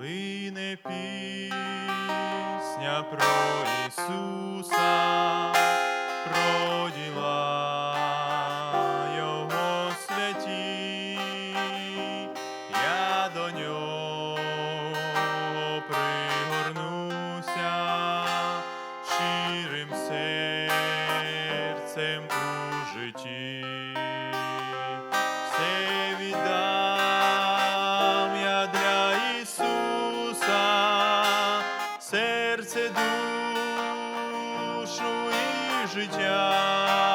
Лине пісня про Ісуса, про діла Його святі, я до нього пригорнуся щирим серцем у житті. Серце, душу і життя,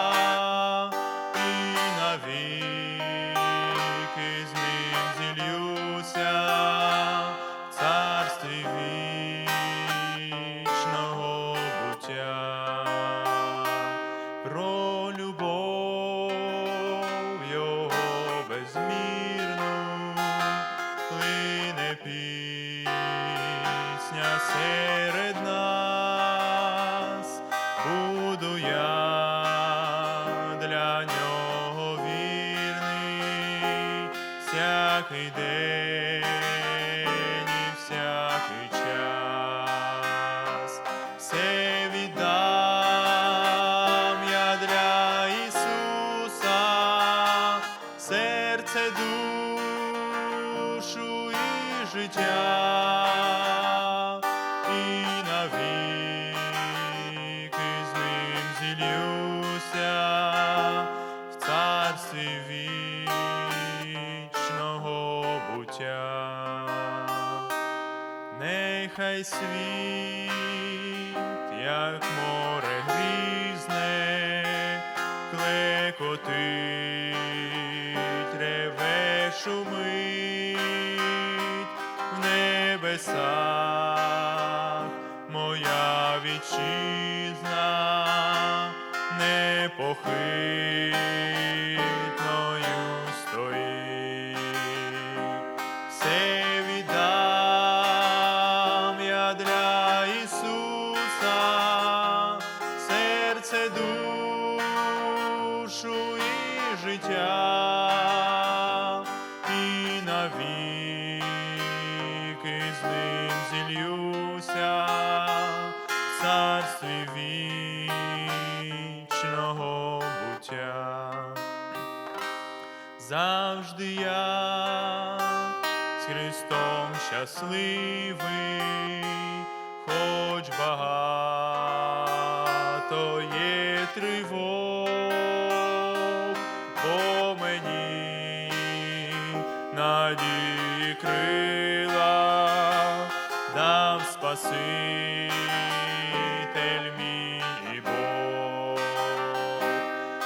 всякий день і всякий час. Все віддам я для Ісуса, серце, душу і життя, і навіки з ним зілюся в царстві вічного буття. Нехай світ, як море грізне, клекотить, реве, шумить в небесах моя вітчизна непохитною серце, душу і життя, і з ним зільюся царстві вічного буття завжди я з Христом щасливий, хоч багато тривог, бо мені надії крила дав Спаситель мій і Бог.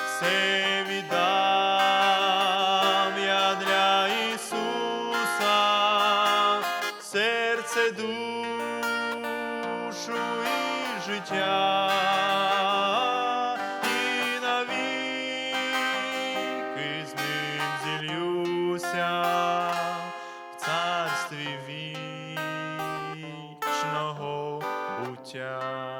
Все віддам я для Ісуса, серце, душу і життя, 家。